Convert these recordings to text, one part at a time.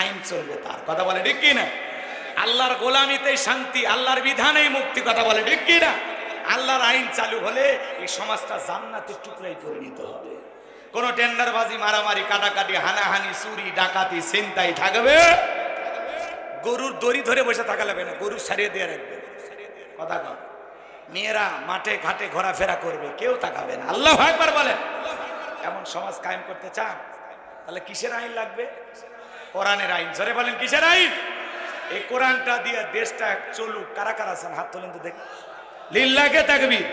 আইন চলবে তার। কথা বলে ঠিক কি না আল্লাহর গোলামিতেই শান্তি, আল্লাহর বিধানেই মুক্তি, কথা বলে ঠিক কি না আল্লাহর আইন চালু হলে এই সমাজটা জান্নাতের টুকরাই পরিণত হবে। কোন টেন্ডারবাজি, মারামারি, কাটাকাটি, হানাহানি, চুরি, ডাকাতি, ছিনতাই থাকবে? গরুর দড়ি ধরে বসে থাকা লাগবে না, গরু সারিয়ে দিয়ে রাখবে কথা কন মেয়েরা মাঠে ঘাটে ঘোরাফেরা করবে, কেউ তাকাবে না। আল্লাহ একবার বলেন। এমন সমাজ কায়েম করতে চান, তাহলে কিসের আইন লাগবে? কোরআনের আইন। জোরে বলেন, কিসের আইন? এই কোরআনটা দিয়ে দেশটা চলুক। কারা কারা আছেন? হাত তোলেন তো দেখি। লিল্লাকে তাকবীর?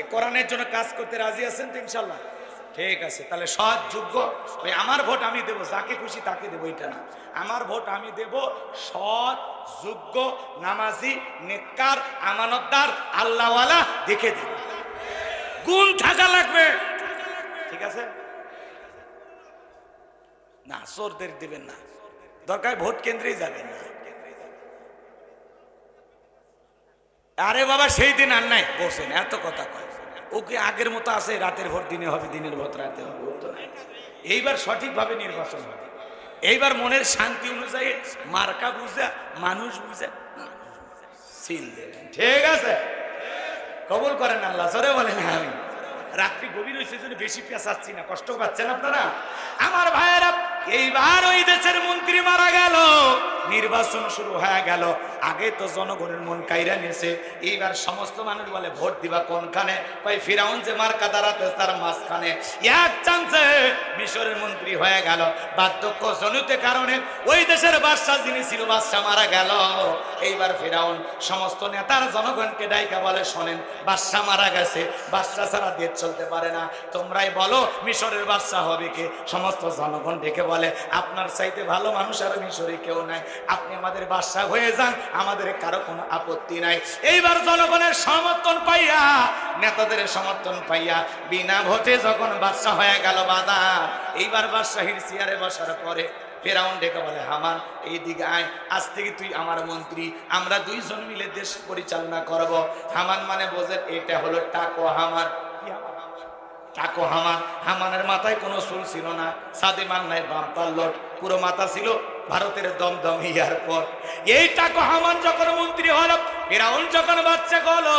এই কোরআনের জন্য কাজ করতে রাজি আছেন তো ইনশাল্লাহ ঠিক আছে, তাহলে সৎ, যোগ্য। ওই আমার ভোট আমি দেবো, যাকে খুশি তাকে দেবো এটা না। আমার ভোট আমি দেব সৎ, যোগ্য, নামাজি, নেককার, আমানতদার, আল্লাহওয়ালা দেখে দেব। গুণ থাকা লাগবে। ঠিক আছে? না চোরদের দিবেন না। দরকার ভোট কেন্দ্রেই যাবেন না। আরে বাবা, সেই দিন আর নাই, বসেন, এত কথা কয়। ওকে আগের মতো আছে, রাতের ভোট দিনে হবে, দিনের ভোট রাতে হবে? ও এইবার সঠিকভাবে নির্বাচন হবে। এইবার মনের শান্তি অনুযায়ী মার্কা বুঝে, মানুষ বুঝে ঠিক আছে? কবল করেন আল্লাহ সরে বলেন আমি রাত্রি গভীর হয়েছে বেশি পেঁচাচ্ছি না, কষ্ট পাচ্ছেন আপনারা? আমার ভাইয়েরা এইবার ওই দেশের মন্ত্রী মারা গেল। নির্বাচন শুরু হয়ে গেল। আগে তো জনগণের মন কাইরা নিয়েছে এইবার সমস্ত মানুষ বলে, ভোট দিবা কোনখানে কই ফিরাউন যে মার্কা দাঁড়াতে তার মাঝখানে। এক চান্সে মিশরের মন্ত্রী হয়ে গেল। বার্ধক্য জনিত কারণে ওই দেশের বাদশাহ যিনি ছিল, বাদশাহ মারা গেল। এইবার ফিরাউন সমস্ত নেতার জনগণকে ডাইকা বলে, শোনেন, বাদশাহ মারা গেছে। বাদশাহ ছাড়া দেশ চলতে পারে না। তোমরাই বলো, মিশরের বাদশাহ হবে কে? সমস্ত জনগণ ডেকে বলে আপনার চাইতে ভালো মানুষ আর মিশরে কেউ নাই। আপনি আমাদের বাদশাহ হয়ে যান, আমাদের কারও কোনো আপত্তি নাই। এইবার জনগণের সমর্থন পাইয়া, নেতাদের সমর্থন পাইয়া, বিনা ভোটে যখন বাদশাহ হয়ে গেল বাদা এইবার বাদশাহীর চেয়ারে বসার পরে ফেরাউন ডেকে বলে, হামান এই দিকে আয়, আজ থেকে তুই আমার মন্ত্রী, আমরা দুইজন মিলে দেশ পরিচালনা করব। হামান মানে বোঝেন, এটা হলো টাকো হামান। কি হামান? হামানের মাথায় কোনো চুল ছিল না। সাদে মান্নায় বাম্পার লট পুরো মাথা ছিল ভারতের দমদম এয়ারপোর্ট এই টাকো হামান যখন মন্ত্রী হলো, ফেরাউন যখন বাচ্চা হলো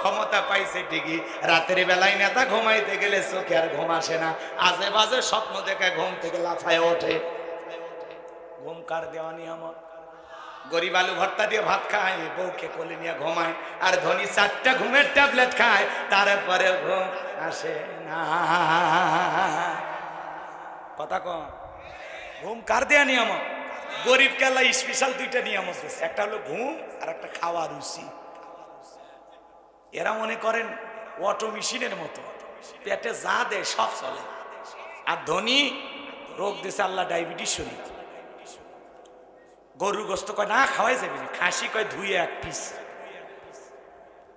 ক্ষমতা পাইছে ঠিকই। রাতের বেলায় নেতা ঘুমাইতে গেলে চোখে আর ঘুম আসে না। আজে বাজে স্বপ্ন দেখে ঘুম থেকে লাফায় ওঠে। ঘুম কার দেওয়া নিয়ামত? গরিব আলু ভর্তা দিয়ে ভাত খায়, বউকে কোলে নিয়ে ঘুমায়, আর ধনী চারটা ঘুমের ট্যাবলেট খায় তারপরে ঘুম আসে। না কথা কম ঘুম কার দেয়া নিয়ামত গরিব কেলা স্পেশাল দুইটা নিয়ামত আছে একটা হলো ঘুম আর একটা খাওয়া রুচি এরা মনে করেন অটো মেশিনের মতো পেটে যা দেয় সব চলে আর ধনী রোগ দিছে আল্লাহ ডায়াবেটিস শরীর গরুর গোস্ত কয় না খাওয়াই যাবে খাসি কয় ধুয়ে এক পিস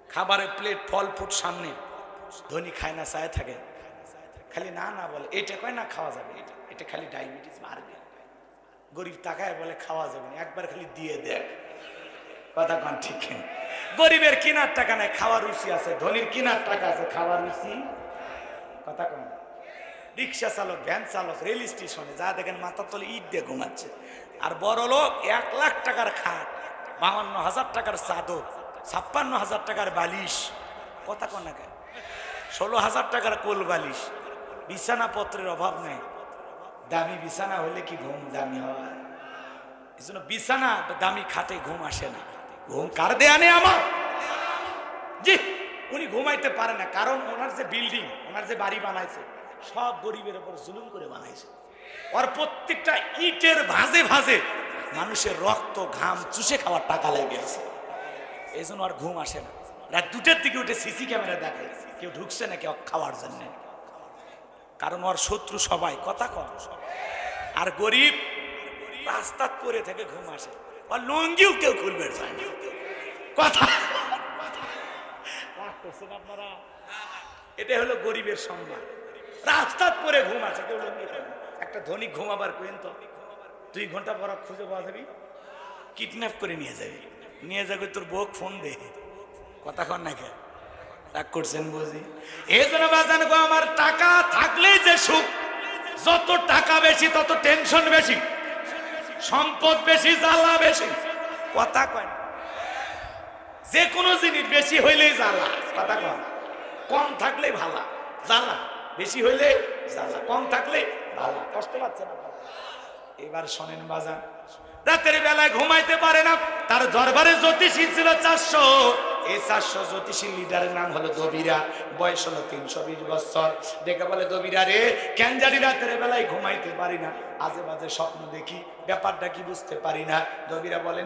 খাবারের প্লেট ফল ফুট সামনে ধনী খায় না চায় থাকে। খালি না না বলে, এটা কয় না খাওয়া যাবে? এটা এটা খালি ডায়াবেটিস মারবে। গরিব তাকায় বলে খাওয়া যাবে না, একবার খালি দিয়ে দেয় কথা কন ঠিক গরিবের কিনার টাকা নাই, খাওয়ার রুচি আছে, ধনীর কিনার টাকা আছে, খাওয়ার রুচি? কথা কন। রিক্সা চালক, ভ্যান চালক, রেল স্টেশনে, যা দেখেন মাথার তলে ইট দিয়ে ঘুমাচ্ছে। আর বড় লোক, এক লাখ টাকার খাট, বাহান্ন হাজার টাকার চাদর, ছাপ্পান্ন হাজার টাকার বালিশ। কথা কন না কেন? ষোলো হাজার টাকার কোল বালিশ। বিছানাপত্রের অভাব নেই। দামি বিছানা হলে কি ঘুম দামি হয়? এই জন্য বিছানা দামি খাটে ঘুম আসে না। ঘুম কার দেয়া নেই আমার? জি, উনি ঘুমাইতে পারে না। কারণ ওনার যে বিল্ডিং, ওনার যে বাড়ি বানাইছে, সব গরিবের উপর জুলুম করে বানাইছে। ওর প্রত্যেকটা ইটের ভাঁজে ভাঁজে মানুষের রক্ত, ঘাম চুষে খাওয়ার টাকা লেগে আছে। এই জন্য আর ঘুম আসে না। রাত দুটের দিকে উঠে সিসি ক্যামেরা দেখে কেউ ঢুকছে না, কেউ খাওয়ার জন্য। কারণ ওর শত্রু সবাই, কথা কম। আর গরিব রাস্তা করে থেকে ঘুম আসে। আর লুঙ্গিও কেউ খুলবে কথা। এটা হলো গরিবের সম্মান রাস্তার পরে ঘুম আছে কেউ লুঙ্গি একটা ধনী ঘুমাবার কেন তো দুই ঘণ্টা পর খুঁজে পাওয়া যাবি? কিডন্যাপ করে নিয়ে যাবি। নিয়ে যাবে তোর বউ ফোন দে। কথা কন না কে রাগ করছেন বুঝি। এই জন্য বাজান গো, আমার টাকা থাকলেই যে সুখ, যত টাকা বেশি, তত টেনশন বেশি, সম্পদ বেশি, জ্বালা বেশি। কথা কয়। যে কোনো জিনিস বেশি হইলেই জ্বালা, কথা কয় কম থাকলেই ভালা, জ্বালা। বেশি হইলে জ্বালা, কম থাকলে ভালা। কষ্ট পাচ্ছে না এবার শোনেন বাজান রাতের বেলায় ঘুমাইতে পারে না, তার দরবারে জ্যোতিষী ছিল চারশো এই চারশো জ্যোতিষী লিডারের নাম হলো দবিরা। বয়স হলো তিনশো বিশ বছর। দেখে বলে, দবিরা রে রাতের বেলায় ঘুমাইতে পারি না। আজে বাজে স্বপ্ন দেখি, ব্যাপারটা কি বুঝতে পারি না। দবিরা বলে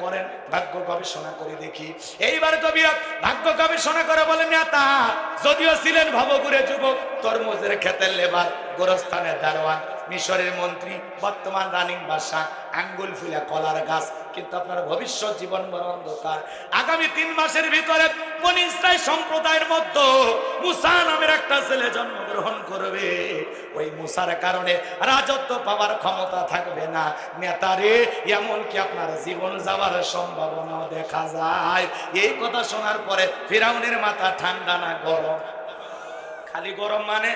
করেন, ভাগ্য গবেষণা করে দেখি। এইবার দবিরা ভাগ্য গবেষণা করে বলে, নেতা, যদিও ছিলেন ভবগুরে যুবক, তরমুজের ক্ষেতের লেবার, গোরস্থানের দারোয়ান, মিশরের মন্ত্রী, বর্তমান রানিং বাসা, আঙ্গুল ফুলা কলার গাছ কিন্তু আপনার ভবিষ্যৎ জীবন বড় অন্ধকার। আগামী তিন মাসের ভিতরে বনি সম্প্রদায়ের মধ্যে মুসা নামের একটা ছেলে জন্মগ্রহণ করবে। ওই মুসার কারণে রাজত্ব পাওয়ার ক্ষমতা থাকবে না। নেতারে, এমনকি আপনার জীবন যাওয়ার সম্ভাবনাও দেখা যায়। এই কথা শোনার পরে ফিরাউনের মাথা ঠান্ডা না, গরম। খালি গরম মানে?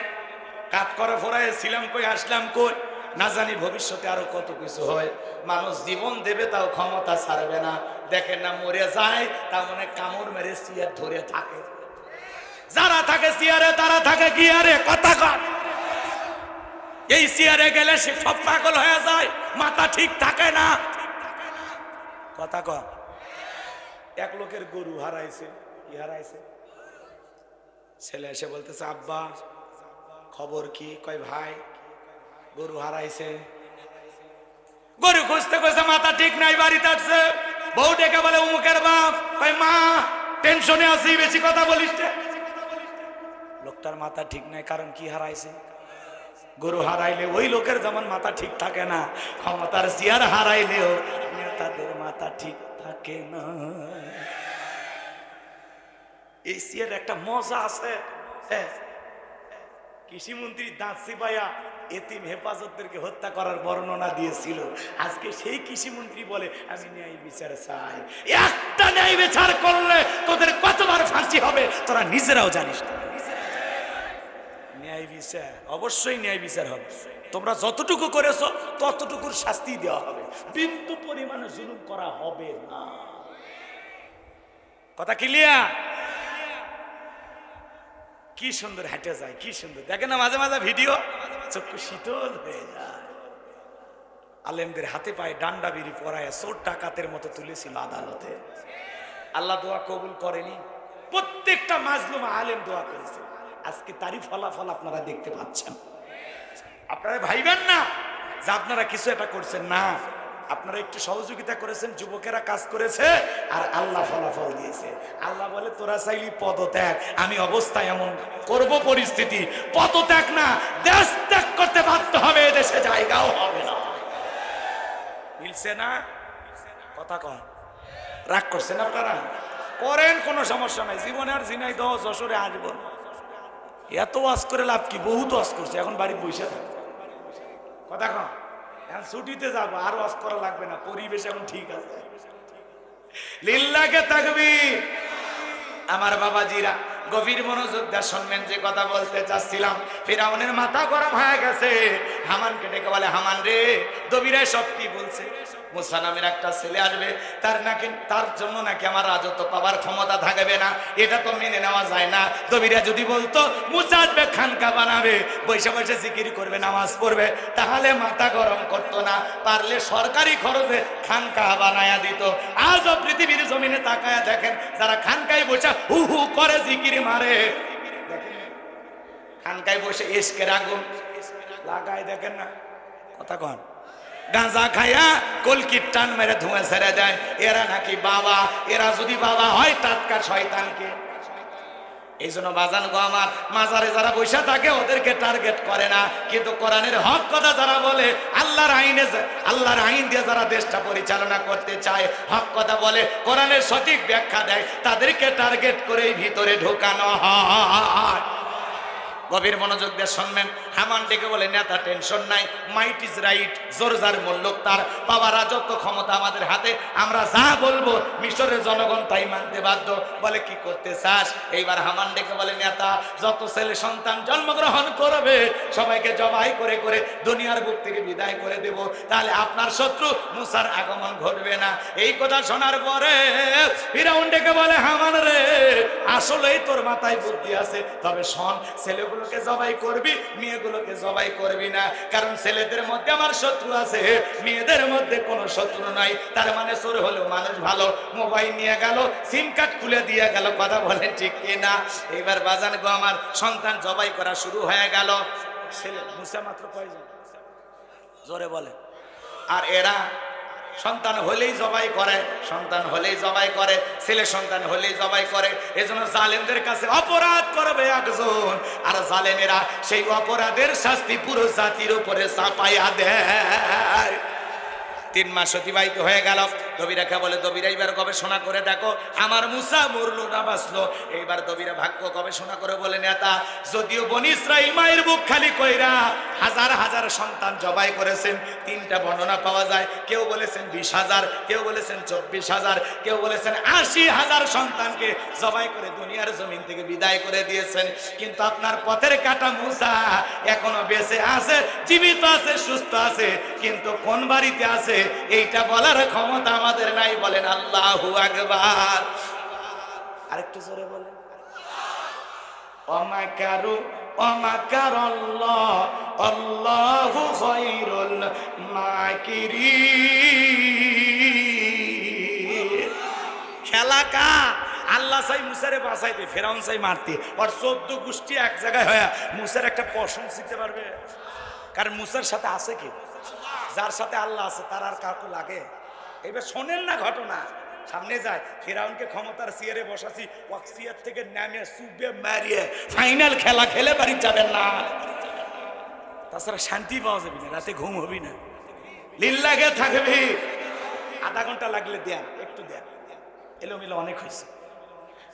কাত করে ফোরায় ছিলাম কই, আসলাম কই? না জানি ভবিষ্যতে আরও কত কিছু হয়। মানুষ জীবন দেবে, তাও ক্ষমতা ছাড়বে না। দেখেন না, মরে যায় তা মানে কামড় মেরে সিয়ার ধরে থাকে। যারা থাকে সিয়ারে, তারা থাকে গিয়ারে কথা কর এই সিয়ারে গেলে সে সব পাগল হয়ে যায়, মাথা ঠিক থাকে না। কথা কর এক লোকের গরু হারাইছে, কি হারাইছে? ছেলে এসে বলতেছে, আব্বা, খবর কি? কয়, ভাই গরু হারাইছে। গরু খুঁজতে খুঁজতে মাথা ঠিক নাই বাড়িতে আসছে বউ ডেকে বলে উমুকের বাপ। কয় মা টেনশনে আছি বেশি কথা বলিস লোকটার মাথা ঠিক নাই কারণ কি হারাইছে? গরু হারাইলে ওই লোকের যেমন মাথা ঠিক থাকে না ক্ষমতার চেয়ার হারাইলেও নেতাদের মাথা ঠিক থাকে না। এই চেয়ার একটা মজা আছে। হ্যাঁ। কৃষিমন্ত্রী দাঁত সিপাইয়া এতিম হেফাজতদেরকে হত্যা করার বর্ণনা দিয়েছিল। আজকে সেই কৃষিমন্ত্রী বলে, আমি ন্যায় বিচার চাই। একটা ন্যায় বিচার করলে তোদের কতবার ফাঁসি হবে? তোরা নিজেরাও জানিস না। ন্যায় বিচার, অবশ্যই ন্যায় বিচার হবে। তোমরা যতটুকু করেছ, ততটুকুর শাস্তি দেওয়া হবে। বিন্দু পরিমাণে জুলুম করা হবে না। কথা ক্লিয়ার কি সুন্দর হেঁটে যায়, কি সুন্দর। দেখে না, মাঝে মাঝে ভিডিও, চক্ষু শীতল হয়ে যায়। আলেমদের হাতে পায়ে ডান্ডা বিড়ি পরায় চোর ডাকাতের মতো তুলেছিল আদালতে। আল্লাহ দোয়া কবুল করেনি। প্রত্যেকটা মাজলুম আলেম দোয়া করেছে। আজকে তারই ফলাফল আপনারা দেখতে পাচ্ছেন। আপনারা ভাইবেন না যে আপনারা কিছু একটা করছেন। না। আপনারা একটু সহযোগিতা করেছেন, যুবকেরা কাজ করেছে, আর আল্লাহ ফলাফল দিয়েছে। আল্লাহ বলে, তোরা চাইলি পদত্যাগ, আমি অবস্থা এমন, করব পরিস্থিতি, পদত্যাগ না, দেশ ত্যাগ করতে বাধ্য হবে দেশে জায়গাও হবে না। মিলছে না? কথা কন রাগ করছেন আপনারা? করেন, কোনো সমস্যা নাই। জীবনে আর জিনাই দহ যশোরে আসব। এত ওয়াজ করে লাভ কি? বহুত ওয়াজ করছে, এখন বাড়ি বসে কথা কন ছুটিতে যাব, আর ওয়াজ করা লাগবে না, পরিবেশ এখন ঠিক আছে। লিল্লাকে থাকবি আমার বাবাজিরা, গভীর মনোযোগ দিয়ে শুনবেন যে কথা বলতে চাচ্ছিলাম। ফিরাউনের মাথা গরম হয়ে গেছে। হামানকে ডেকে বলে, হামান রে দবিরে সব কি বলছে? মুসা নামের একটা ছেলে আসবে, তার নাকি, তার জন্য নাকি আমার রাজত্ব পাবার ক্ষমতা থাকবে না, এটা তো মেনে নেওয়া যায় না। দবিরা যদি বলতো, মুসা আসবে, খানকা বানাবে, বসে বসে জিকির করবে, নামাজ পড়বে, তাহলে মাথা গরম করতো না, পারলে সরকারি খরচে খানকা বানায়া দিত। আজও পৃথিবীর জমিনে তাকায়া দেখেন, যারা খানকায় বসে হু হু করে জিকির মারে। খানকায় বসে এসকের আগুন লাগায় দেখেন না। কথা কন। গাঁজা খায়া কলকির টান মেরে ধুঁয়ে ছেড়ে দেয়। এরা নাকি বাবা? এরা যদি বাবা হয়, টাটকা শয়তানকে। এই জন্য বাজান গো আমার, মাজারে যারা বৈশা থাকে, ওদেরকে টার্গেট করে না। কিন্তু কোরআনের হক কথা যারা বলে, আল্লাহর আইনে আল্লাহর আইন দিয়ে যারা দেশটা পরিচালনা করতে চায়, হক কথা বলে, কোরআনের সঠিক ব্যাখ্যা দেয়, তাদেরকে টার্গেট করেই ভিতরে ঢোকানো হয়। গভীর মনোযোগ দিয়ে শুনবেন। হামান ডেকে বলে, নেতা, টেনশন নাই। Might is right. জোর যার মূল্যক তার। বাবা রাজত্ব ক্ষমতা আমাদের হাতে। আমরা যা বলব, মিশরের জনগণ তাই মানতে বাধ্য। বলে, কি করতে চাস? এইবার হামান ডেকে বলে, নেতা, যত ছেলে সন্তান জন্মগ্রহণ করবে, সবাইকে জবাই করে করে দুনিয়ার বুক থেকে বিদায় করে দেব। তাহলে আপনার শত্রু মুসার আগমন ঘটবে না। এই কথা শোনার পরে ফিরাউন ডেকে বলে, হামান রে, আসলেই তোর মাথায় বুদ্ধি আছে। তবে শোন ছেলেগুলোকে জবাই করবি, মেয়েগুলোকে জবাই করবি না। কারণ ছেলেদের মধ্যে আমার শত্রু আছে, মেয়েদের মধ্যে কোনো শত্রু নাই। তার মানে চোর হলেও মানুষ ভালো। মোবাইল নিয়ে গেল, সিম কার্ড খুলে দিয়ে গেল, কথা বলে ঠিক কিনা? এবার বাজান গো আমার, সন্তান জবাই করা শুরু হয়ে গেল। ছেলে, মুসা মাত্র কয়জন? জোরে বলে। আর এরা সন্তান হলেই জবাই করে, সন্তান হলেই জবাই করে, ছেলে সন্তান হলেই জবাই করে। এজন্য জালেমদের কাছে অপরাধ করবে একজন। আর জালেমেরা সেই অপরাধের শাস্তি পুরো জাতির উপরে চাপাইয়া দেয়। তিন মাস অতিবাহিত হয়ে গেল। দবিরাকে বলে, দবিরা এইবার গবেষণা করে দেখো, আমার মুসা মরলো না বাঁচলো। এইবার দবিরা ভাগ্য গবেষণা করে বলে, নেতা, যদিও বনি ইসরাইল মায়ের বুক খালি কইরা হাজার হাজার সন্তান জবাই করেছেন, তিনটা বর্ণনা পাওয়া যায়। কেউ বলেছেন বিশ হাজার, কেউ বলেছেন চব্বিশ হাজার, কেউ বলেছেন আশি হাজার সন্তানকে জবাই করে দুনিয়ার জমিন থেকে বিদায় করে দিয়েছেন। কিন্তু আপনার পথের কাটা মুসা এখনও বেঁচে আছে, জীবিত আছে, সুস্থ আছে, কিন্তু কোন বাড়িতে আছে? এইটা বলার ক্ষমতা আমাদের নাই বলেন আল্লাহু আরেকটু জোরে বলেন। অমাকারু অমাকার আল্লাহ মাকিরিন। খেলা কা আল্লাহ চাই মুসারে বাঁচাইতে, ফেরাউন চাই মারতে। আর চোদ্দ গোষ্ঠী এক জায়গায় হয়ে মুসার একটা পশম শিখতে পারবে। কারণ মুসার সাথে আছে কি? যার সাথে আল্লাহ আছে, তার আর কাউকে লাগে? এবার শোনেন না ঘটনা। সামনে যায়। ফেরাউনকে ক্ষমতার সিয়ারে বসাছি ওয়াক্সিয়ার থেকে নামে সুবে মারিয়ে ফাইনাল খেলা খেলে বাড়ি যাবেন না। তাছাড়া শান্তি পাওয়া যাবে না। রাতে ঘুম হবি না। লিল্লাগে থাকবি। আধা ঘণ্টা লাগলে দেন, একটু দেন। এলোমেলো অনেক হয়েছে।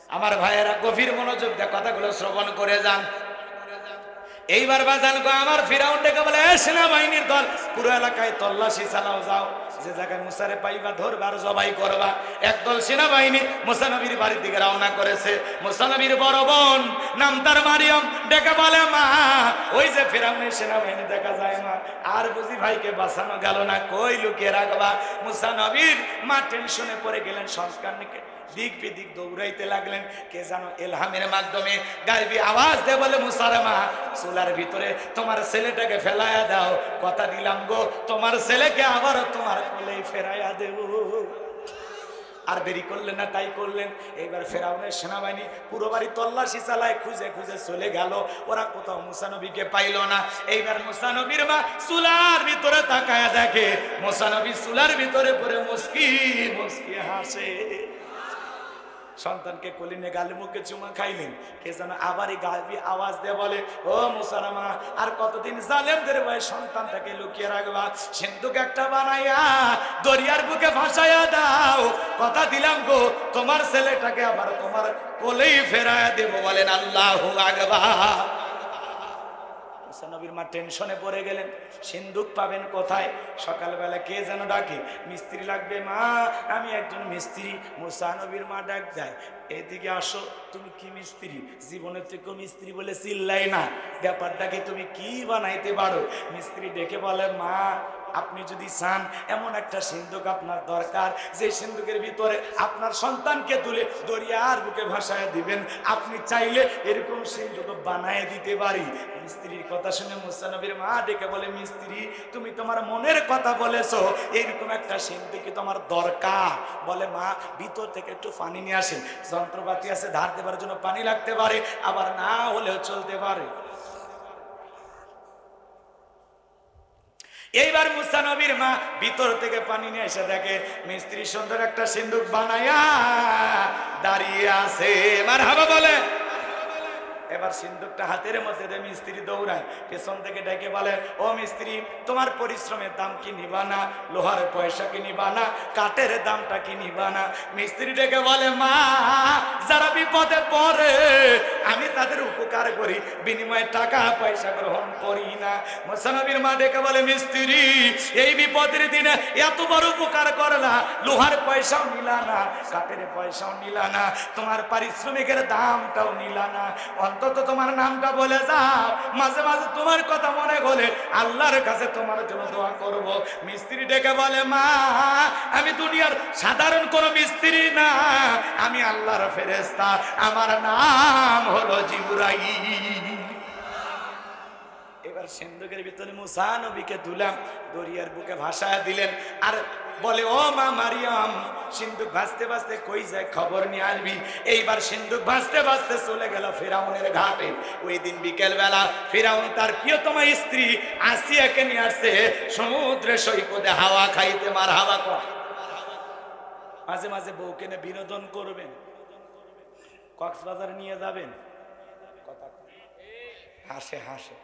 আমার ভাইয়েরা গভীর মনোযোগ দেয় কথাগুলো শ্রবণ করে যান। এইবার বাজান গো, আমার ফিরাউন ডেকে বলে, "এ সেনাবাহিনীর দল, পুরো এলাকায় তল্লাশি চালাও, যাও। যে জায়গায় মুসারে পাইবা ধরবার জবাই করবা। একদল সেনাবাহিনী মুসানবীর বাড়ির দিকে রওনা করেছে। মুসানবীর বড় বোন, নাম তার মারিয়ম। ডেকে বলে, মা, ওই যে ফিরাউনের সেনাবাহিনী দেখা যায়, মা। আর বুঝি ভাইকে বাঁচানো গেল না? কই লুকিয়ে রাখবা? মুসানবীর মা টেনশনে পড়ে গেলেন সংস্কারকে দিক বিদিক দৌড়াইতে লাগলেন। কে জানো এলহামের মাধ্যমে গাইবি আওয়াজ দে বলে মুসারামা চুলার ভিতরে তোমার ছেলেটাকে ফেলাইয়া দাও। কথা দিলাম গো, তোমার ছেলেকে আবার তোমার কোলেই ফেরাইয়া দেব। আর দেরি করলেন না তাই করলেন। এইবার ফেরাউনের সেনাবাহিনী পুরো বাড়ি তল্লাশি চালায়, খুঁজে খুঁজে চলে গেল। ওরা কোথাও মুসানবীকে পাইল না। এইবার মুসানবীর মা সুলার ভিতরে তাকায় দেখে, মুসানবী সুলার ভিতরে পরে মুস্কি মুস্কি হাসে। সন্তানকে কলিনে গালে মুখে চুমা খাইলেন। কে যেন আবারই গালবি আওয়াজ দিয়ে বলে, ও মুসারামা আর কতদিন জালেমদের ভয়ে সন্তানটাকে লুকিয়ে রাখবা? সিন্ধুক একটা বানাইয়া দরিয়ার বুকে ভাসাইয়া দাও। কথা দিলাম গো, তোমার ছেলেটাকে আবার তোমার কোলেই ফেরায়া দেব বলেন আল্লাহ আগবা নবীর মা টেনশনে পড়ে গেলেন। সিন্দুক পাবেন কোথায়? সকালবেলা কে যেন ডাকে, মিস্ত্রি লাগবে, মা, আমি একজন মিস্ত্রি, মুসা নবীর মা ডাক যায়। এদিকে আসো, তুমি কি মিস্ত্রি? জীবনের থেকে মিস্ত্রি বলে চিল্লাই না। ব্যাপারটাকে তুমি কি বানাইতে পারো? মিস্ত্রি ডেকে বলে, মা আপনি যদি চান, এমন একটা সিন্ধুক আপনার দরকার, যে সিন্ধুকের ভিতরে আপনার সন্তানকে তুলে দরিয়ার বুকে ভাসায় দিবেন। আপনি চাইলে এরকম সিন্ধুক বানায় দিতে পারি। মিস্ত্রির কথা শুনে মুসানবীর মা ডেকে বলে, মিস্ত্রি, তুমি তোমার মনের কথা বলেছ, এরকম একটা সিন্ধুকি তোমার দরকার। বলে, মা, ভিতর থেকে একটু পানি নিয়ে আসেন। যন্ত্রপাতি আছে, ধার দেবার জন্য পানি লাগতে পারে, আবার না হলেও চলতে পারে। এইবার মুসা নবীর মা ভিতর থেকে পানি নিয়ে এসে দেখে, মিস্ত্রি সুন্দর একটা সিন্ধুক বানায়া দাঁড়িয়ে আছে। এবার হাবা বলে এবার সিন্ধুকটা হাতের মধ্যে দিয়ে মিস্ত্রি দৌড়ায়, পেছন থেকে ডেকে বলে, ও মিস্ত্রি, তোমার পরিশ্রমের দাম কি নিবা না? লোহার পয়সা কি নিবা না? কাঠের দামটা কি নিবা না? মিস্ত্রি ডেকে বলে, মা, যারা বিপদে পড়ে, আমি তাদের উপকার করি, বিনিময়ে টাকা পয়সা গ্রহণ করি না। মোসানবীর মা ডেকে বলে, মিস্ত্রি, এই বিপদের দিনে এত বড় উপকার করলা, লোহার পয়সাও নিলা না, কাঠের পয়সাও নিলা না, তোমার পারিশ্রমিকের দামটাও নিলা না। অন্তত তোমার নামটা বলে যাও। মাঝে মাঝে তোমার কথা মনে হলে আল্লাহর কাছে তোমার জন্য দোয়া করব। মিস্ত্রি ডেকে বলে, মা, আমি দুনিয়ার সাধারণ কোনো মিস্ত্রি না। আমি আল্লাহর ফেরেস্তা আমার নাম হলো জিবুরাই এবার সিন্ধুকের ভিতরে মুসা নবীকে তুলাম দরিয়ার বুকে ভাসায় দিলেন। আর বলে, ও মা মারিয়াম, সিন্ধুক ভাসতে ভাসতে কই যায় খবর নিয়ে আসবি? এইবার সিন্ধুক ভাসতে ভাসতে চলে গেল ফেরাউনের ঘাটে। ওই দিন বিকেল বেলা ফেরাউন তার প্রিয়তমা স্ত্রী আসিয়াকে নিয়ে আসছে সমুদ্রে সৈকতে হাওয়া খাইতে মার হাওয়া কর। মাঝে মাঝে বউকে নিয়ে বিনোদন করবেন। কক্সবাজার নিয়ে যাবেন। হাসে হাসে।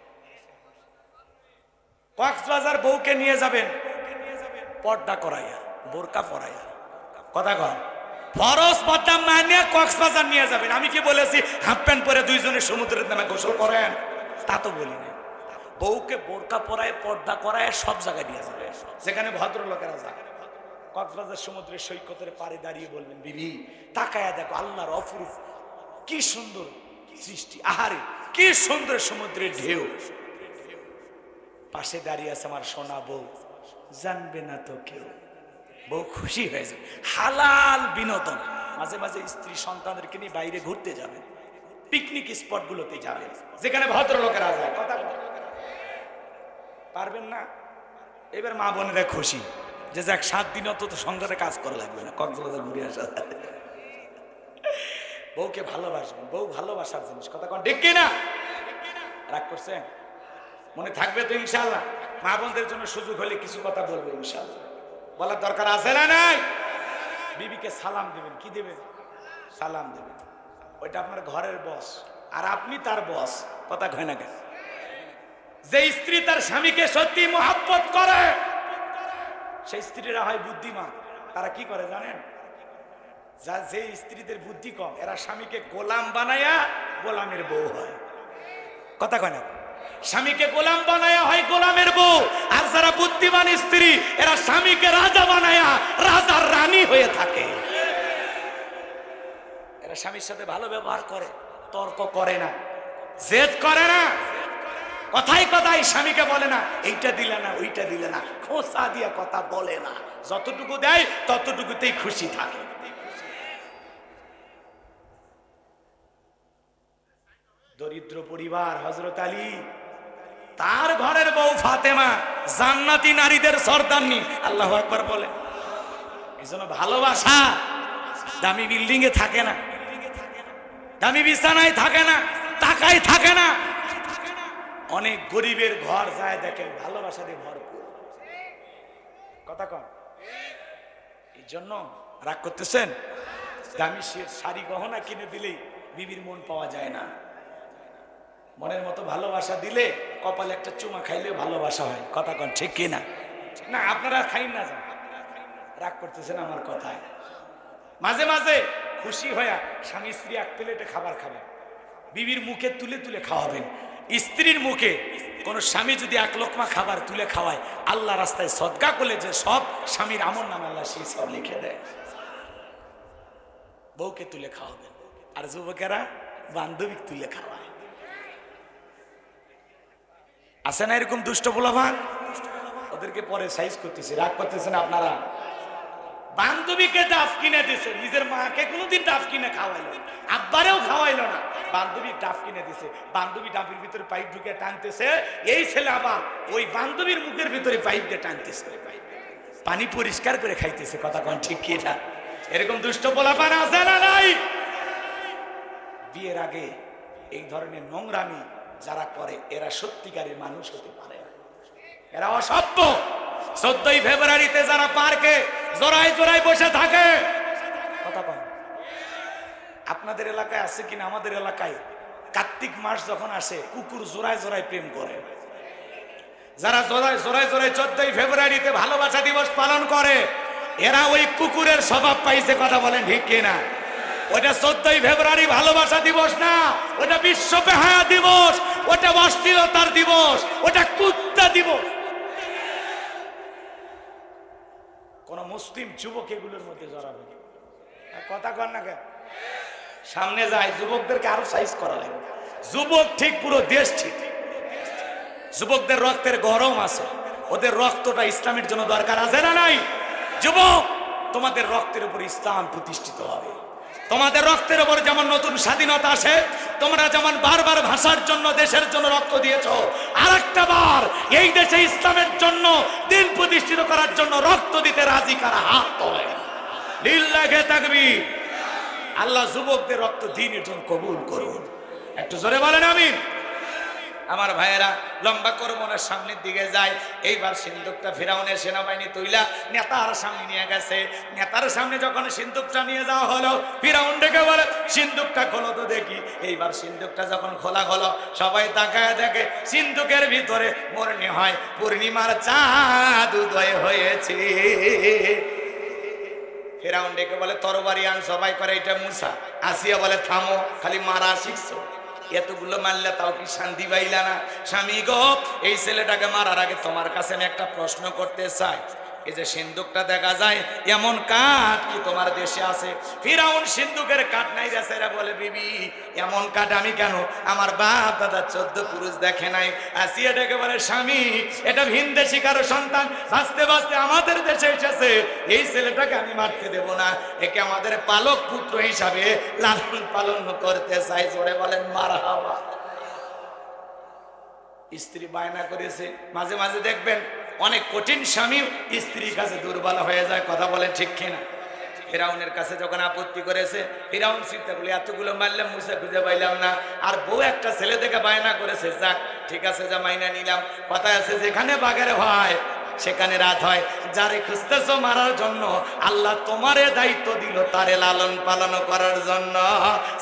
কক্সবাজার বউকে নিয়ে যাবেন। পর্দা করাইয়া, বোরকা পরাইয়া। কথা কর ফরস পর্দা মানে কক্সবাজার নিয়ে যাবেন। আমি কি বলেছি? হাফ প্যান্ট পরে দুইজনে সমুদ্রের নামে গোসল করেন। তা তো বলি না বউকে বোরকা পরায়, পর্দা করায় সব জায়গায় নিয়ে যাবে। যেখানে ভদ্রলোকেরা যায় কক্সবাজার সমুদ্রের সৈকতের পারে দাঁড়িয়ে বলবেন বিবি, তাকায়া দেখো, আল্লাহর অপরূপ। কি সুন্দর সৃষ্টি। আহারে, কি সুন্দর সমুদ্রের ঢেউ। পাশে দাঁড়িয়ে আছে আমার সোনা বউ। জানবে না তো কেউ। বউ খুশি হয়ে যাবে। হালাল বিনোদন। মাঝে মাঝে স্ত্রী সন্তানদেরকে নিয়ে বাইরে ঘুরতে যাবেন পিকনিক স্পট গুলোতে যাবেন যেখানে ভদ্রলোকেরা যায় কথা। পারবেন না? এবার মা বোনেরা খুশি। যে যাক, সাত দিন অন্তত সংসারে কাজ করা লাগবে না। কক্সবাজার ঘুরে আসা যাবে। বউকে ভালোবাসবেন। বউ ভালোবাসার জিনিস। কথা কন। ঠিক না রাগ করছে মনে থাকবে তো ইনশাল্লাহ মা বোনদের জন্য সুযোগ হলে কিছু কথা বলব ইনশাল্লাহ বলার দরকার আছে না নাই? বিবিকে সালাম দেবেন। কি দেবেন? সালাম দেবেন। ওইটা আপনার ঘরের বস আর আপনি তার বস কথা কয় না কেন? যে স্ত্রী তার স্বামীকে সত্যি মহাব্বত করে, সেই স্ত্রীরা হয় বুদ্ধিমান। তারা কি করে জানেন? যা যে স্ত্রীদের বুদ্ধি কম, এরা স্বামীকে গোলাম বানায়া গোলামের বউ হয়। কথা কয় না স্বামীকে গোলাম বানায়া হয় গোলামের বউ। আর যারা বুদ্ধিমান স্ত্রী, এরা স্বামীকে রাজা বানায়া রাজার রানী হয়ে থাকে। এরা স্বামীর সাথে ভালো ব্যবহার করে, তর্ক করে না। জেদ করে না। কথাই কথাই স্বামীকে বলে না, এইটা দিলে না, ওইটা দিলে না। খোঁচা দিয়া কথা বলে না। যতটুকু দেয়, ততটুকুতেই খুশি থাকে। দরিদ্র পরিবার হজরত আলী তার ঘরের বউ ফাতেমা, জান্নাতি নারীদের সর্দারনি আল্লাহ একবার বলে। এই জন্য ভালোবাসা দামি বিল্ডিং এ থাকে না। দামি বিছানায় থাকে না, টাকায় থাকে না। অনেক গরিবের ঘর যায় দেখেন ভালোবাসা দিয়ে ভরপুর। কথা কন। এই জন্য রাগ করতেছেন? দামি শাড়ি গহনা কিনে দিলেই বিবির মন পাওয়া যায় না। মনের মতো ভালোবাসা দিলে কপালে একটা চুমা খাইলে ভালোবাসা হয়। কথা কন, ঠিক কি না না আপনারা খাই না যান। রাগ করতেছেন আমার কথায়। মাঝে মাঝে খুশি হয়ে স্বামী স্ত্রী এক প্লেটে খাবার খাবেন। বিবির মুখে তুলে তুলে খাওয়াবেন। স্ত্রীর মুখে কোন স্বামী যদি এক লোকমা খাবার তুলে খাওয়ায়, আল্লাহ রাস্তায় সদকা করলে যে সব স্বামীর আমল নাম আল্লাহ সেই সব লিখে দেয়। বউকে তুলে খাওয়াবেন। আর যুবকেরা বান্ধবী তুলে খাওয়ায় আছে না এরকম দুষ্ট পোলাভান ওদেরকে পরে সাইজ করতেছে, রাগ করতেছেন আপনারা? বান্ধবীকে ডাফ কিনে দিছে, নিজের মাকে কোনোদিন ডাফ কিনে খাওয়াইলো। আব্বারেও খাওয়াইলো না। বান্ধবী ডাফ কিনে দিছে, বান্ধবী ডাফের ভিতরে পাইপ ঢুকে টানতেছে, এই ছেলে আবার ওই বান্ধবীর মুখের ভিতরে পাইপ দিয়ে টানতেছে। পানি পরিষ্কার করে খাইতেছে, কথা কোন ঠিক কি না এরকম দুষ্ট পোলাপান আছে না নাই? বিয়ের আগে এই ধরনের নোংরামি যারা করে, এরা সত্যিকারের মানুষ হতে পারে না। এরা অসভ্য। চোদ্দই ফেব্রুয়ারিতে যারা পার্কে জোড়ায় জোড়ায় বসে থাকে আপনাদের এলাকায় আছে কিনা? আমাদের এলাকায় কার্তিক মাস যখন আসে, কুকুর জোড়ায় জোড়ায় প্রেম করে। যারা জোড়ায় জোড়ায় জোড়ায় চোদ্দই ফেব্রুয়ারিতে ভালোবাসা দিবস পালন করে, এরা ওই কুকুরের স্বভাব পাইছে, কথা বলেন ঠিক কিনা? ওটা চোদ্দই ফেব্রুয়ারি ভালোবাসা দিবস না ওটা বিশ্ব বেহায়া দিবস। ওটা অশ্লীলতার দিবস, ওটা কুত্তা দিবস। কোন মুসলিম যুবক এগুলোর মধ্যে জড়াবে কথা কর না কেন? সামনে যায়, যুবকদেরকে আরও সাইজ করা লাগবে। যুবক ঠিক পুরো দেশ ঠিক। যুবকদের রক্তের গরম আছে। ওদের রক্তটা ইসলামের জন্য দরকার আছে না নাই? যুবক, তোমাদের রক্তের উপর ইসলাম প্রতিষ্ঠিত হবে। তোমাদের রক্তের উপর যেমন নতুন স্বাধীনতা আসে তোমরা যেমন বারবার ভাষার জন্য, দেশের জন্য রক্ত দিয়েছ আর একটা বার এই দেশে ইসলামের জন্য দিন প্রতিষ্ঠিত করার জন্য রক্ত দিতে রাজি কারা? হাত লিল্লাহে থাকবি আল্লাহ যুবকদের রক্ত দিনের জন্য কবুল করুন। একটু জোরে বলেন, আমিন। আমার ভাইয়েরা, লম্বা করমনের সামনের দিকে যায়। এইবার সিন্ধুকটা ফেরাউনের সেনাবাহিনী তুইলা নেতার সামনে নিয়ে গেছে। নেতার সামনে যখন সিন্ধুকটা নিয়ে যাওয়া হলো, ফিরাউন ডেকে বলে, সিন্ধুকটা খোলো তো দেখি। এইবার সিন্ধুকটা যখন খোলা হলো, সবাই তাকায় দেখে সিন্ধুকের ভিতরে মরণি হয়, পূর্ণিমার চাঁদ উদয় হয়েছে। ফেরাউন ডেকে বলে, তরবারি আন, সবাই করে, এটা মুসা আসিয়া বলে, থামো, খালি মারা শিখছো। এতগুলো মারলে তাও কি শান্তি পাইলা না? স্বামী গো, এই ছেলেটাকে মারার আগে তোমার কাছে আমি একটা প্রশ্ন করতে চাই। এই যে সিন্ধুকটা দেখা যায়, এমন কাঠ কি তোমার দেশে আছে? ফিরাউন সিন্ধুকের কাঠ নাই গেছে এরা বলে, বিবি, এমন কাঠ আমি কেন? আমার বাপ, দাদা, চোদ্দ পুরুষ দেখে নাই। আসিয়া ডেকে বলে, স্বামী, এটা ভিন দেশি কারও সন্তান। বাঁচতে বাঁচতে আমাদের দেশে এসেছে। এই ছেলেটাকে আমি মারতে দেব না। একে আমাদের পালক পুত্র হিসাবে লালন পালন করতে চাই। জোরে বলেন মার হাওয়া স্ত্রী বায়না করেছে। মাঝে মাঝে দেখবেন অনেক কঠিন স্বামী, স্ত্রীর কাছে দুর্বল হয়ে যায়, কথা বলে ঠিক কিনা। ফেরাউনের কাছে যখন আপত্তি করেছে, ফেরাউন চিন্তা করলে, এতগুলো মারলাম মুসে খুঁজে পাইলাম না। আর বউ একটা ছেলে থেকে বায়না করেছে, যাক, ঠিক আছে, যা মাইনা নিলাম। কথা আছে, যেখানে বাঘের হয় সেখানে রাত হয়। যারে খুঁজতেছো মারার জন্য, আল্লাহ তোমারে দায়িত্ব দিল তারে লালন পালন করার জন্য।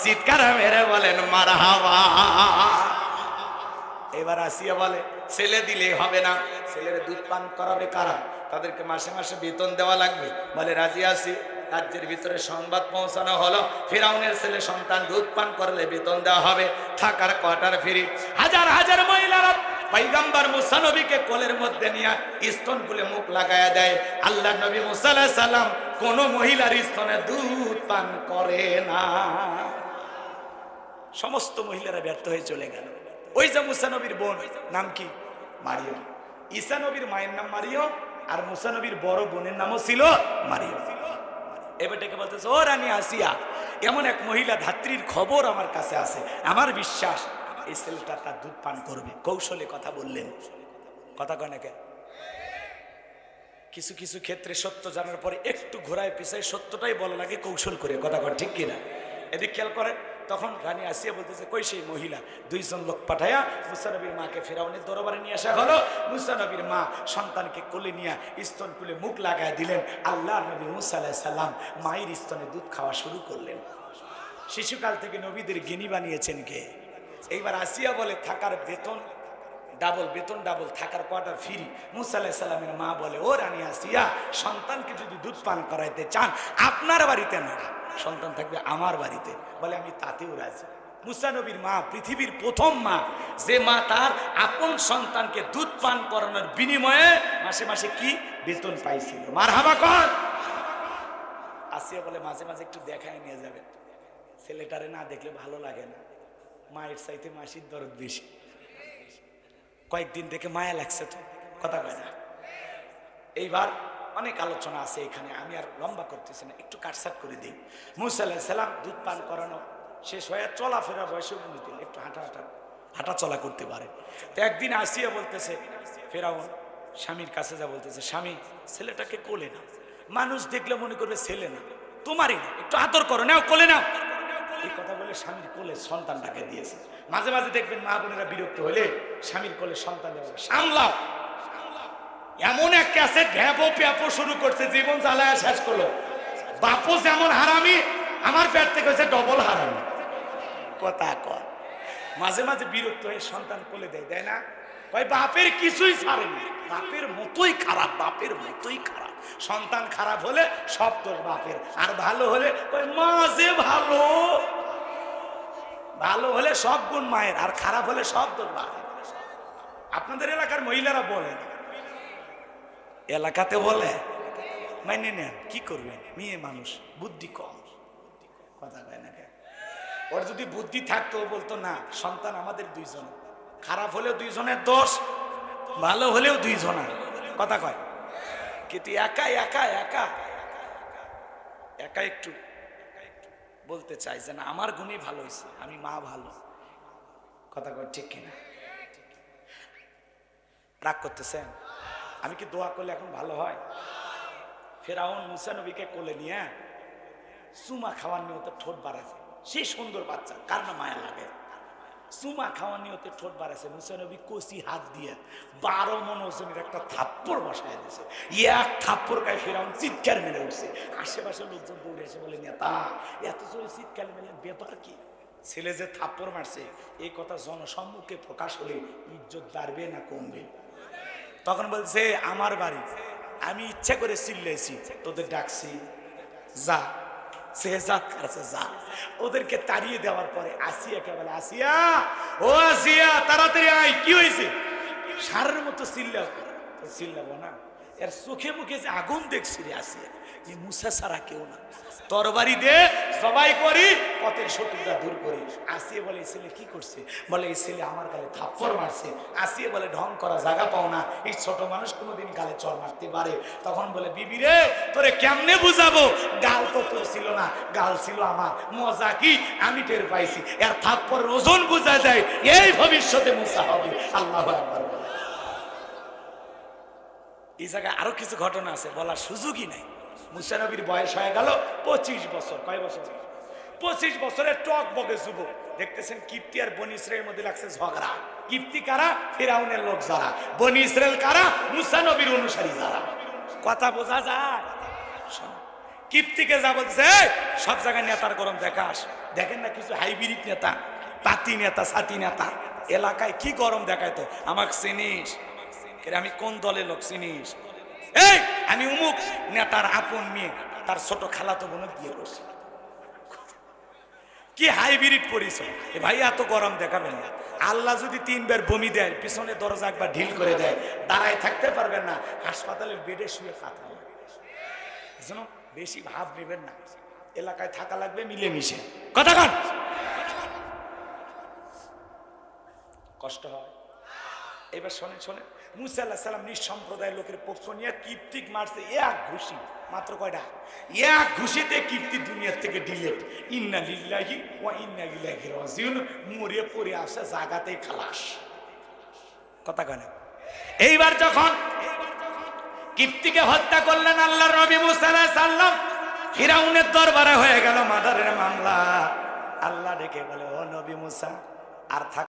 চিৎকার মেরে বলেন, মারা হাওয়া। এবার আসিয়া বলে, ছেলে দিলে হবে না। ছেলের দুধ পান করাবে কারা? তাদেরকে মাসে মাসে বেতন দেওয়া লাগবে। বলে, রাজি আসি রাজ্যের ভিতরে সংবাদ পৌঁছানো হলো। ফিরাউনের ছেলে সন্তান দুধ পান করলে বেতন দেওয়া হবে। থাকার কোয়ার্টার ফ্রি। হাজার হাজার মহিলারা পাইগাম্বার কোলের মধ্যে নিয়ে স্তন মুখ লাগায়া দেয়। আল্লাহ নবী মহিলার স্তনে দুধ পান করে না। সমস্ত মহিলারা ব্যর্থ হয়ে চলে গেল। ওই যে মুসানবীর বোন, নাম কি? মারিয়ম। ঈসা নবীর মায়ের নাম মারিয়ম, আর মুসানবীর বড় বোনের নামও ছিল মারিয়ম। এবার ডেকে বলতেছে, ও রানী আসিয়া, এমন এক মহিলা ধাত্রীর খবর আমার কাছে আছে। আমার বিশ্বাস, এই ছেলেটা তার দুধ পান করবে। কৌশলে কথা বললেন। কথা কয় না কেন? কিছু কিছু ক্ষেত্রে সত্য জানার পরে একটু ঘোরায় পিছায় সত্যটাই বলা লাগে, কৌশল করে। কথা কর ঠিক কিনা? এদিক খেয়াল করেন। তখন রানী আসিয়া বলতেছে, কই সেই মহিলা? দুইজন লোক পাঠায়া মুসানবীর মাকে ফেরাউনের দরবারে নিয়ে আসা হলো। মুসানবীর মা সন্তানকে কোলে নিয়ে স্তন কুলে মুখ লাগায় দিলেন। আল্লাহ নবী মুসা সাল্লাম মায়ের স্তনে দুধ খাওয়া শুরু করলেন। শিশুকাল থেকে নবীদের গিনি বানিয়েছেন কে? এইবার আসিয়া বলে, থাকার বেতন ডাবল বেতন, ডাবল থাকার কোয়ার্টার ফ্রি মুসা আলাইহিস সালামের মা বলে, ও রানী আসিয়া, সন্তানকে যদি দুধ পান করাইতে চান, আপনার বাড়িতে না, সন্তান থাকবে আমার বাড়িতে। বলে, আমি তাতেও রাজি। মুসানবীর মা, পৃথিবীর প্রথম মা, যে মা তার আপন সন্তানকে দুধ পান করানোর বিনিময়ে মাসে মাসে কি? বেতন পাইছিল। মার হাবা কর। আসিয়া বলে, মাঝে মাঝে একটু দেখায় নিয়ে যাবেন ছেলেটারে না দেখলে ভালো লাগে না। মায়ের চাইতে মাসির দরদ বেশি। কয়েকদিন দেখে মায়া লাগছে তো কথা কয় না। এইবার অনেক আলোচনা আছে এখানে আমি আর লম্বা করতেছি না একটু কাটসাট করে দিই। মুসা আলাইহিস সালাম দুধ পান করানো শেষ হয়ে চলাফেরা বয়সে উন্নতি হলো, একটু হাঁটা হাঁটা হাঁটা চলা করতে পারে তো একদিন আসিয়া বলতেছে ফেরাউন স্বামীর কাছে যা বলতেছে স্বামী ছেলেটাকে কোলে না মানুষ দেখলে মনে করবে ছেলে না তোমারই না একটু আদর করো নাও কোলে নাও। এই কথা বলে স্বামীর কোলে সন্তানটাকে দিয়েছে। মাঝে মাঝে দেখবেন মা বোনেরা বিরক্ত হলে স্বামীর কোলে সন্তান সামলাও। এমন এক ক্যাসেট ঘ্যাপো প্যাপো শুরু করছে, জীবন জ্বালায় শেষ করল। বাপও যেমন হারামি, আমার পেট থেকে হয়েছে ডবল হারামি। কথা কয়। মাঝে মাঝে বিরক্ত হয়ে সন্তান কোলে দেয় দেয় না? কয় বাপের কিছুই ছাড়েনি। বাপের মতোই খারাপ, বাপের মতোই খারাপ। সন্তান খারাপ হলে সব দোষ বাপের। আর ভালো হলে, ওই মা যে ভালো। ভালো হলে সব গুণ মায়ের, আর খারাপ হলে সব দোষ বাপের। আপনাদের এলাকার মহিলারা বলেন এলাকাতে বলে, মাইনে নেন, কি করবেন? মেয়ে মানুষ, বুদ্ধি কম। কথা কয় না? ওর যদি বুদ্ধি থাকতো বলতো, না, সন্তান আমাদের দুইজন খারাপ হলেও দুইজনের দোষ, ভালো হলেও দুইজনের কথা কয়। কিন্তু একা একা একা একা একটু বলতে চাই যে না আমার গুণই ভালো হয়েছে আমি মা ভালো। কথা কয় ঠিক কিনা? রাগ করতেছেন? আমি কি দোয়া করলে এখন ভালো হয়? ফেরাউন মুসা নবীকে কোলে নিয়ে সুমা খাওয়ার নিয়তে ঠোঁট বাড়াছে সেই সুন্দর বাচ্চা, কার না মায়া লাগে? সুমা খাওয়ার নিয়তে ঠোঁট বাড়াছে মুসা নবী কষি হাত দিয়ে বারো মন ওজনের একটা থাপ্পড় বসায় দিয়েছে। এক থাপ্পড় গায়ে ফেরাউন চিৎকার মেরে উঠছে। আশেপাশে লোকজন দৌড়ে এসে বলে, নেতা, এত জোরে চিৎকার মেলে ব্যাপার কি? ছেলে যে থাপ্পড় মারছে, এই কথা জনসম্মুখে প্রকাশ হলে ইজ্জত বাড়বে না কমবে? তখন বলছে, আমার বাড়ি, আমি ইচ্ছা করে চিল্লাইছি, তোদের ডাকছি, যা। সে ওদেরকে তাড়িয়ে দেওয়ার পরে আসিয়াকে বলে, আসিয়া, ও আসিয়া, তাড়াতাড়ি আয়, কি হয়েছে? সারের মতো চিল্লাও চিল্লাবো না। এর চোখে মুখে যে আগুন দেখছি রে আসিয়া এই মুসা ছাড়া কেউ না। তরবারি দে সবাই করি, পথের শত্রুতা দূর করি। আসিয়ে বলে, এই ছেলে কি করছে? বলে, এই ছেলে আমার গালে থাপ্পড় মারছে। আসিয়ে বলে, ঢং করা জায়গা পাও না। এই ছোট মানুষ কোনোদিন গালে চর মারতে পারে। তখন বলে, বিবি রে, তোরে কেমনে বুঝাবো? গাল তো তোর ছিল না, গাল ছিল আমার। মজা কি? আমি টের পাইছি। এর থাপ্পড় ওজন বোঝা যায়। এই ভবিষ্যতে মুসা হবে। আল্লাহ একবার এই জায়গায় আরও কিছু ঘটনা আছে, বলার সুযোগই নাই। মুসানবীর বয়স হয়ে গেল পঁচিশ বছর, কয় বছর? পঁচিশ বছরের টক বগে যুবক। দেখতেছেন কিপ্তি আর বনি মধ্যে লাগছে ঝগড়া। কিপ্তি কারা? ফেরাউনের লোক যারা। বনি ইসরায়েল কারা? মুসানবীর অনুসারী যারা। কথা বোঝা যায়? কিপ্তিকে যা বলছে, সব জায়গায় নেতার গরম দেখাস। দেখেন না কিছু হাইব্রিড নেতা, পাতি নেতা সাতি নেতা। এলাকায় কি গরম দেখায় তো আমাকে চিনিস? এর আমি কোন দলে লোক চিনিস? এই, আমি উমুক নেতার আপন মেয়ে, তার ছোট খালাতো বোন বিয়ে করছি। কি হাইব্রিড পরিচয়। ভাই, এত গরম দেখাবেন না। আল্লাহ যদি তিনবার বমি দেয়, পিছনে দরজা একবার ঢিল করে দেয়, দাঁড়ায় থাকতে পারবেন না, হাসপাতালের বেডে শুয়ে কাটা এজন্য বেশি ভাব নেবেন না। এলাকায় থাকা লাগবে মিলেমিশে। কথা কষ্ট হয়। এবার শোনেন শোনেন। মুসা আল্লাহ সাল্লাম নিঃসম্প্রদায়ের লোকের পক্ষ নিয়ে কীর্তিক মারছে, এক ঘুষি, মাত্র কয়টা? এক ঘুষিতে কীর্তি দুনিয়ার থেকে ডিলেট ইন্না লিল্লাহি ওয়া ইন্না ইলাইহি রাজিউন। মরে পড়ে আসে জাগাতেই খালাস। কথা কয় এইবার যখন কীর্তিকে হত্যা করলেন আল্লাহর নবী মুসা আলাইহিস সালাম, ফিরাউনের দরবারে হয়ে গেল মাদারের মামলা। আল্লাহ ডেকে বলে, ও নবী মুসা, আর থাক